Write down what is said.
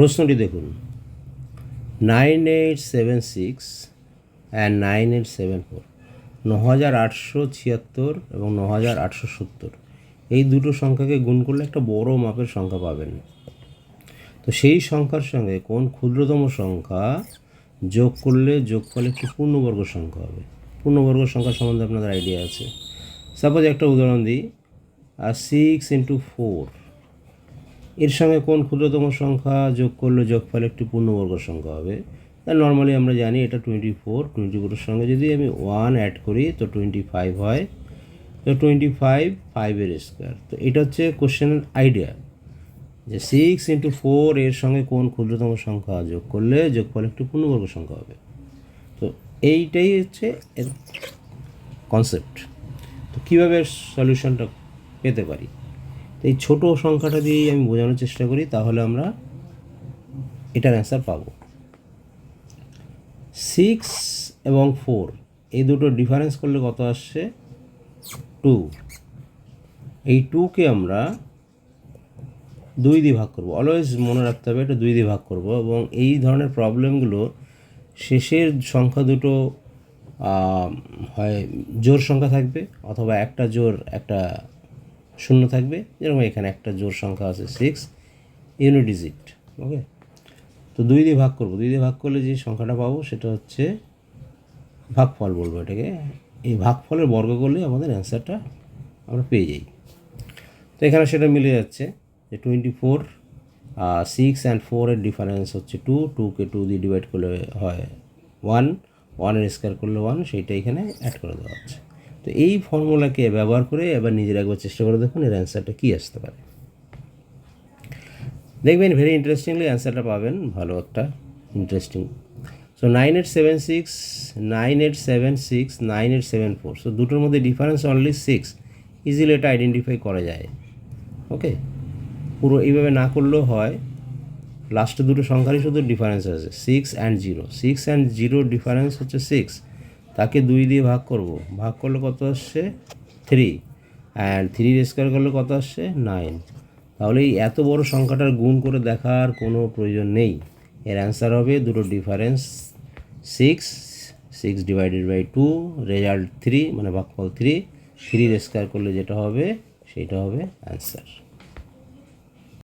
প্রশ্নটি দেখুন। Nine eight seven six and nine eight seven four. ন হাজার আটশো ছিয়াত্তর এবং ন হাজার আটশো সত্তর। এই দুটো সংখ্যাকে গুণ করলে একটা বড় মাপের সংখ্যা পাবেন। তো সেই সংখ্যার সঙ্গে কোন ক্ষুদ্রতম সংখ্যা যোগ করলে যোগফল একটি পূর্ণবর্গ সংখ্যা হবে? পূর্ণবর্গ সংখ্যা সম্বন্ধে আপনাদের আইডিয়া আছে। সাপোজ একটা উদাহরণ দিই, আর সিক্স ইন্টু ফোর এর সঙ্গে কোন ক্ষুদ্রতম সংখ্যা যোগ করলে যোগফল একটি পূর্ণবর্গ সংখ্যা হবে? তা নর্মালি আমরা জানি এটা টোয়েন্টি ফোর টোয়েন্টি ফোরের সঙ্গে যদি আমি ওয়ান অ্যাড করি, তো টোয়েন্টি ফাইভ হয়। তো টোয়েন্টি ফাইভ ফাইভের স্কোয়ার তো এটা হচ্ছে কোশ্চেনের আইডিয়া যে সিক্স ইন্টু ফোর এর সঙ্গে কোন ক্ষুদ্রতম সংখ্যা যোগ করলে যোগফল একটি পূর্ণবর্গ সংখ্যা হবে? তো এইটাই হচ্ছে এর কনসেপ্ট তো কীভাবে সলিউশনটা পেতে পারি? তো এই ছোটো সংখ্যাটা দিয়েই আমি বোঝানোর চেষ্টা করি, তাহলে আমরা এটার অ্যান্সার পাবো। সিক্স এবং ফোর এই দুটো ডিফারেন্স করলে কত আসছে? টু এই টুকে আমরা দুই দিয়ে ভাগ করব। অলওয়েজ মনে রাখতে হবে এটা দুই দিয়ে ভাগ করব এবং এই ধরনের প্রবলেমগুলো শেষের সংখ্যা দুটো হয় জোর সংখ্যা থাকবে অথবা একটা জোর একটা শূন্য থাকবে। যেরকম এখানে একটা জোর সংখ্যা আছে সিক্স ইউনিট ডিজিট ওকে তো দুই দিয়ে ভাগ করব। দুই দিয়ে ভাগ করলে যে সংখ্যাটা পাবো সেটা হচ্ছে ভাগফল বলব এটাকে। এই ভাগফলের বর্গ করলে আমাদের অ্যান্সারটা আমরা পেয়ে যাই। তো এখানে সেটা মিলে যাচ্ছে যে টোয়েন্টি ফোর সিক্স অ্যান্ড ফোরের ডিফারেন্স হচ্ছে টু টুকে টু দিয়ে ডিভাইড করলে হয় ওয়ান ওয়ানের স্কোয়ার করলে ওয়ান সেইটা এখানে অ্যাড করে দেওয়া হচ্ছে। তো এই ফর্মুলাকে ব্যবহার করে এবার নিজের একবার চেষ্টা করে দেখুন এর অ্যান্সারটা কী আসতে পারে। দেখবেন ভেরি ইন্টারেস্টিংলি অ্যান্সারটা পাবেন, ভালো একটা interesting so nine eight seven six nine eight seven six nine eight seven four so দুটোর মধ্যে ডিফারেন্স অনলি সিক্স ইজিলি এটা আইডেন্টিফাই করা যায়। ওকে পুরো এইভাবে না করলেও হয়। লাস্টে দুটো সংখ্যারই শুধু ডিফারেন্স আছে। Six and zero six and zero difference হচ্ছে সিক্স তাকে দুই দিয়ে ভাগ করব। ভাগ করলে কত আসছে? থ্রি অ্যান্ড থ্রির স্কোয়ার করলে কত আসছে? নাইন তাহলে এই এত বড় সংখ্যাটার গুণ করে দেখার কোনো প্রয়োজন নেই। এর অ্যান্সার হবে দুটো difference six six divided by two result three মানে ভাগফল থ্রি থ্রির স্কোয়ার করলে যেটা হবে, সেটা হবে অ্যান্সার